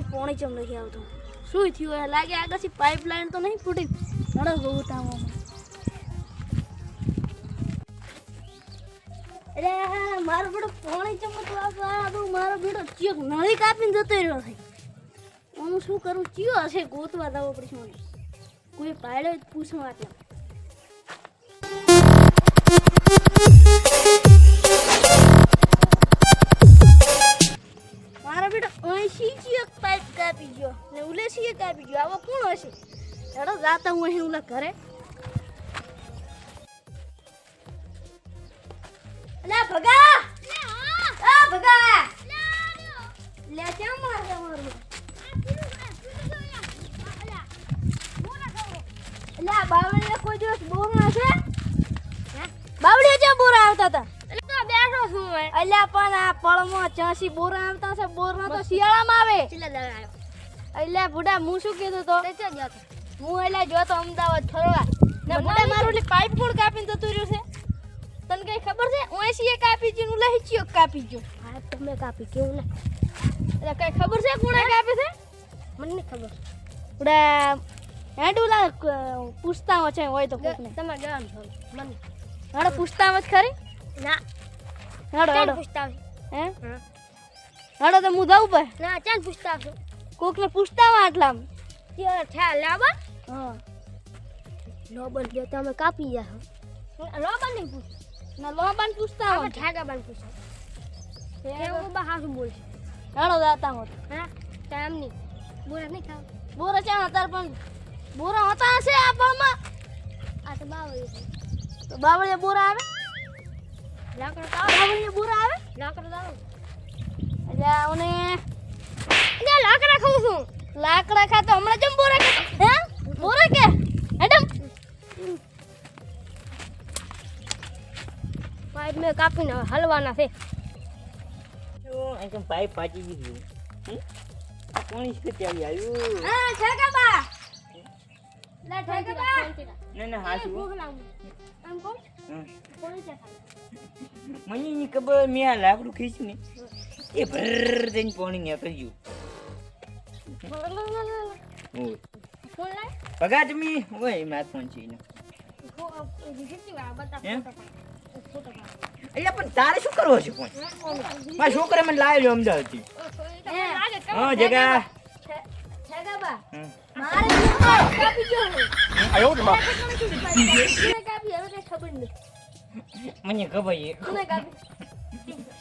નહીં પોણી ચમ નથી આવતું શું થયું? એ લાગે આગળથી પાઇપલાઇન તો નહીં ફૂટી. ઘણો બહુ તામવામાં અરે મારો બેડો પોણી ચમકતો આવતો મારો બેડો ચિયોક નળી કાપીને જતો રહ્યો છે. હું શું કરું? ચિયો હશે, ગોતવા જવો પડશે મને. કોઈ પાડ્યો જ પૂછવા એટલે ઉલેથી એક કાપી ગયો. આવો કોણ હશે? હેડો જાતા હું અહીં ઉલા ઘરે. અલા ભગા! આ ભગા! લે કેમ મારે? મારું એટલે બાવળીએ કોઈ દિવસ બોર ના છે બાવળીએ જે બોર આવતા હતા? અલ્યા પણ આ પળમાં ચાસી બોર આવતા છે બોર તો શિયાળામાં આવે. એટલે બુડા હું શું કીધું તો? તે ચો ગયો તો હું એટલે જો તો અમદાવાદ ફરવા. ને બુડા મારું એટલે પાઇપ પણ કાપીને જતું રહ્યું છે. તને કઈ ખબર છે? ઓએસી એ કાપી ગયું લઈ લહેચીઓ કાપી ગયું. હા તમે કાપી કેવું ને? એટલે કઈ ખબર છે કોણે કાપી છે? મને ખબર. બુડા હેડુલા પૂછતા છે હોય તો કોકને. તમે જવાનું છો મને. હાડો પૂછતા જ ખરી? ના. હાડો હાડો. પૂછતા હે? હાડો તો હું જાઉં પર ના ચાલ પૂછતા આવશો કોકને પૂછતા આટલામાં. કે થયા લાવા? હા. લોબન જો તમે કાપી જાઓ લોબન નહીં પૂછ. ના લોબાન પૂછતા હોય ઠાગા બન પૂછો. કેવું બા હાસું જાતા હોત હા. ટાઈમ નહીં બોલે નહીં ખાવ. બોરા હતા પણ. બોરા હતા હશે આપવામાં આ તો બાવળી તો બાવળીએ બોરા આવે? લાકડો બાવળીએ બોરા આવે? લાકડો તો એટલે ઓને ને લાકડા ખાઉં છું. લાકડા ખાતો હમણાં જમ બોરા કે હે? બોરા કે? એડમ પાઇપ મેં કાપીને હલવાના છે. એકદમ પાઇપ પાટી ગયું કોણ છે ત્યાં આવ્યું હા ઠેકા બા લે ઠેકા બા ના ના હાસું ભૂખ લાગુ. આમ કોણ? કોણ છે મને ની ખબર મેં લાકડું ખીચ ને. એ ભર થઈને પાણી ને ગયું ફોન લાય ઓય માર ફોન છે. ને એટલે પણ તારે શું કરવો છે ફોન મારા છોકરા મને લાવ્યો અમદાવાદથી હા. જગા મને ખબર છે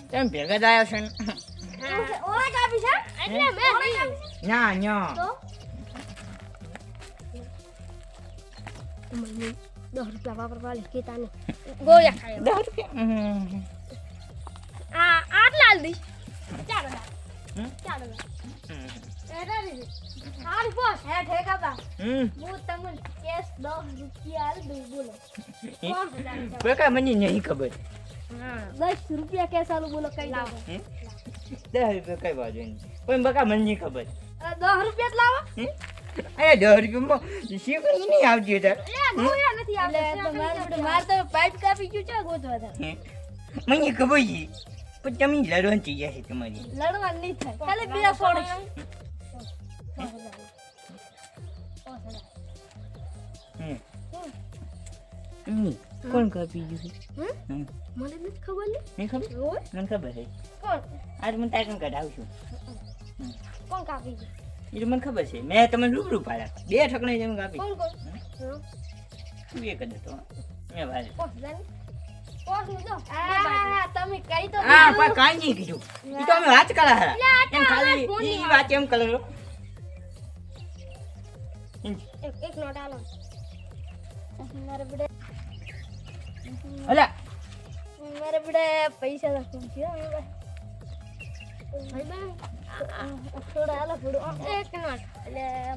તમે ભેગા જ આવ્યો છે ને? કાપી છે? એટલે મેં નહીં. ના ના તો દસ રૂપિયા વાપરવા લે કેતા ને ગોળિયા ખાય દસ રૂપિયા હમ. આ આટલા દી ચાલો હમ? ચાલો હમ. એટા દીધી સારું બોસ હે ઠેકા બા હમ હું તમને કેશ દસ રૂપિયા આલ દઉં બોલો બકા મને નહીં ખબર દસ રૂપિયા કેશ આલું બોલો કઈ લાવો. હમ? દસ રૂપિયા કઈ વાંધો નહીં. પણ બકા મને નહીં ખબર. દસ રૂપિયા જ લાવો. હમ? અરે દસ રૂપિયામાં શીખવી નહીં આવતી હતા મારે તો પાઇપ કાપી ગયું છે ગોતવા હમ? મને ખબર છે. પણ તમે લડવાની ચીજા છે તમારી. લડવા નહીં થાય. ખાલી હમ. એમની કોણ કાપી ગયું. મને નથી ખબર ને? ખબર? ઓય મને ખબર છે. કોણ? આજ મને તાકણ કઢાવું છું. કોણ કાપી ગયું? એ મને ખબર છે. મેં તમને રૂબરૂ પાડ્યા બે ઠકણે જેમ કાપી. કોણ કોણ? તું એક જ હતો. મેં ભાઈ પોસ જાને? પોસનું જો આ તમે કઈ તો હા પણ કાંઈ નહીં કીધું. એ તો અમે વાત કરા હારા એમ ખાલી ઈ વાત એમ કરો એક એક નોટ આલો. મારે બડે અલા મારે બડે પૈસા તો છે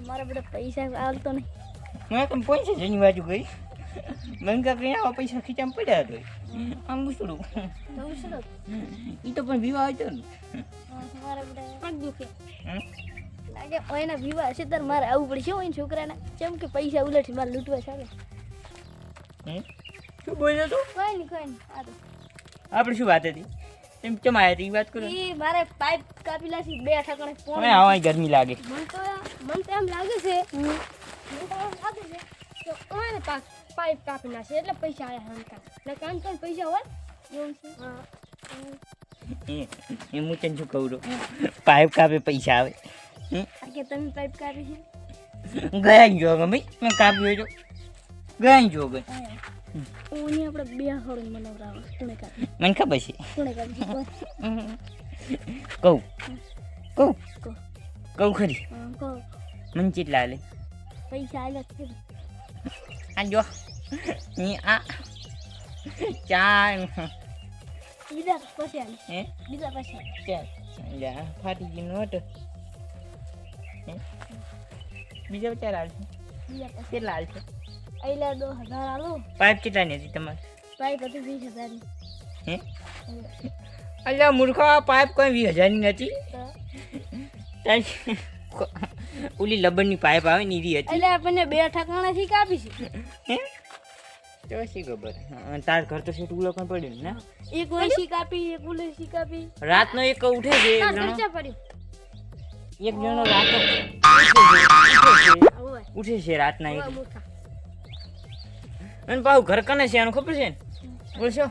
મારે બડે પૈસા આવતો નહીં મેં તમે પૈસા જેની બાજુ ગઈ મને કાંઈ આવા પૈસા ખીચામાં પડ્યા આમ છે ને એ તો પણ વિવાહ હતો ને મારે બડે પગ દુખે હમ? લાગે ઓયના વિવાહ ત્યારે મારે આવવું પડશે ઓય છોકરાના જેમ કે પૈસા ઉલટી મારે લૂંટવા હમ? શું બોલ્યો તું? કોઈ નહીં કોઈ નહીં આપણે શું વાત હતી? એમ કેમ આવ્યા હતી વાત કરો. એ મારે પાઇપ કાપી લાસી બે ઠકણે હવે આવા ગરમી લાગે. મને તો મને તો એમ લાગે છે મને તો એમ લાગે છે કે ઓને પાઇપ કાપી નાખશે એટલે પૈસા આયા હંકા એટલે કામ તો પૈસા હોય એવું છે. હા એ હું તને શું કહું પાઇપ કાપે પૈસા આવે. હમ? કે તમે પાઇપ કાપી ગયા જો ભાઈ મેં કાપ્યો ગયા જો ગઈ ઓની આપણે બે હળું મનવરાવ કોણે કા મને ખબર છે. કોણે કા કહું. કહું. કહું. ખરી. કહું. મને ચેટલા લે પૈસા છે આ જો. ની આ. ચાન બીજા પછી આલે. હે? બીજા પછી આલે. ચાર લ્યા ફાટી ગઈ નોટ બીજા ચાર છે પછી કેટલા હાલ દો હજાર આલો. પાઇપ કેટલાની હતી તમારે? પાઇપ હતી વીસ હજારની. હે? અલ્યા મૂર્ખા પાઇપ કોઈ વીસ હજારની નથી. ઓલી લબરની પાઇપ આવે ને ઈ હતી. એટલે આપણને બે ઠકાણાથી કાપી છે. તો શી ખબર? તાર ઘર તો સેટ ઉલો પણ પડ્યું ને એક વૈસી કાપી એક ઉલેસી કાપી રાતનો એક ઉઠે છે એક જણો. એક જણો રાત ઉઠે છે, રાતના એક. ઓય અને પાછું ઘર કને છે એનું ખબર છે? ને બોલશો?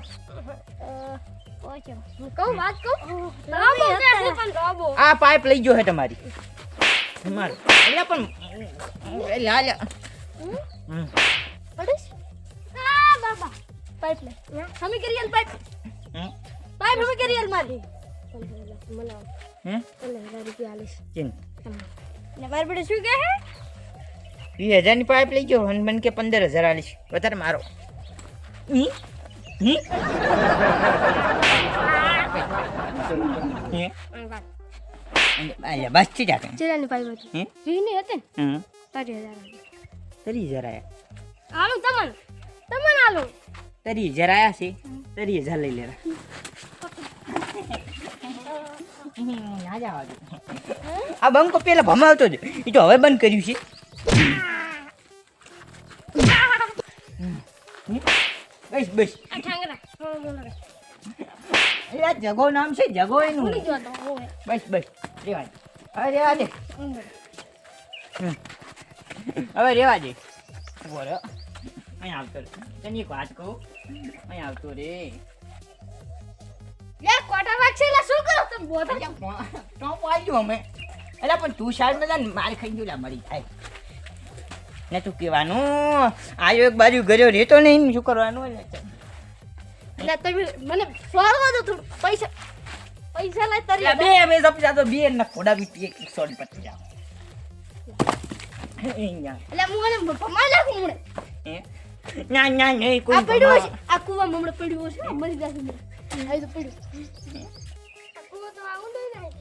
ઓકે હું કહું વાત કહું? તમે રાબો કે હતા. છે પણ રાબો આ પાઇપ લઈ ગયો હે તમારી. મારો. એટલે પણ એટલે હાલ્યા હમ. પડીશ? આ બાબા પાઇપ લે. હમી. કરી આલ પાઇપ? હમ. પાઇપ હમી કરી આલ મારી. મને હે પંદર હજાર રૂપિયા આલીશ. ચીન ને મારી બેટે શું કહે વીસ હજારની પાઇપ લઈ ગયો હનુમાન મને કે પંદર હજાર આલીશ વધારે મારો. બસથી જાકે ચેલાની પાઇપ હતી. હે હતી ને? હમ. તારી હજાર આલી. તરી હજાર આયા. આલું તમને તમને આલું. તરી હજાર આયા છે. તરી હજાર લઈ લેરા. ના જવા દે. આ બંકો પેલા ભમાવતો જ. એ તો હવે બંધ કર્યું છે. બસ બસ. બોલો. જગો નામ છે જગો એનું. ગયો બસ બસ. રેવા દે. હવે રેવા દે. અંદર. હવે રેવા દે. ઊભો અહીં આવતો રે તને એક વાત કહું? અહીં આવતો રે લે કોટા શું કરો તમે બોધો ટોપ આવ્યું અમે. એટલે પણ તું શાયદ મજા માર ખાઈ ગયો મરી થાય ને તું કહેવાનું. આયો એક બાજુ ગયો રહેતો નહીં શું કરવાનું એટલે એટલે તમે મને ફરવા દો થોડું. પૈસા પૈસા લઈ તરી બે અમે સમજા તો બે ને ખોડા બી એક સોરી પતી જાવ એટલે હું એને ભમાઈ નાખું મને ના ના નહીં કોઈ પડ્યું પડ્યો છે આ કુવા હમણે પડ્યો છે મરી જશે આ તો પડ્યું. તો આવું નહીં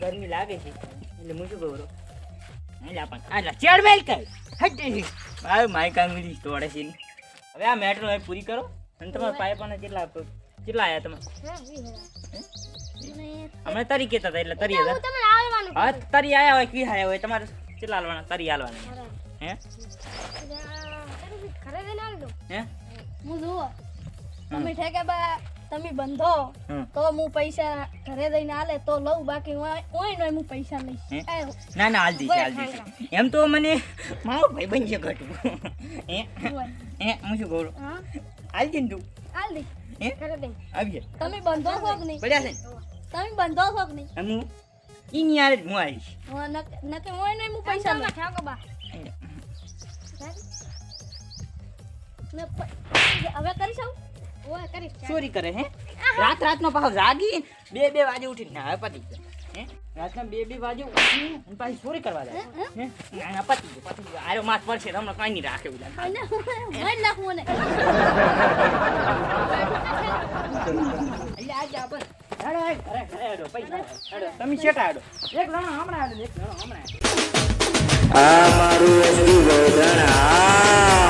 ગરમી લાગે છે. એટલે હું શું કહું મારું તોડે છે. હવે આ મેટ્રો હવે પૂરી કરો. અને તમારા પણ કેટલા આપો- કેટલા આવ્યા તમે હા હમણાં તરી કહેતા હતા એટલે તરી હતા. તરી આવ્યા હોય કી હોય તમારે કેટલા હાલવાના? તરી હાલવાના. હે? ઘરે જઈને આવી દો. હે? હું જુઓ. તમે ઠેકે બા તમે બંધો તો હું પૈસા ઘરે દઈને આલે તો લઉં બાકી ઓય નો હું પૈસા લઈશ. ના ના હાલજી હાલજી એમ તો મને મારો ભાઈ બન છે ઘટું એ. હું શું કહું છું? હા? હાલ દે ને તું. હાલજી ઘરે આવી તમે બંધો છો કે નહીં? પડ્યા છે તમે બંધો છો કે નહીં? હું? ઈની હું આવીશ. નકે ઓય નો હું પૈસા લઉં. ઠાકો બા. હવે કરી શકું ચોરી કરે હે? રાત રાતનો પાછો જાગી બે બે વાગે ઉઠીને ના પતી ગયો. હે? રાતના બે બે વાગે અને પાછી ચોરી કરવા જાય હે ના ના પતી ગયો પતી ગયો. આરો માથ પડશે તમને કઈ નહીં રાખે ઉલા અને મારી નાખું એટલે આજે આ હેડો ઘરે ઘરે હેડો પૈસા હેડો તમે શેટા હેડો. એક જણો હમણાં હેડો એક જણો હમણાં આ મારું એસટી ગોધરા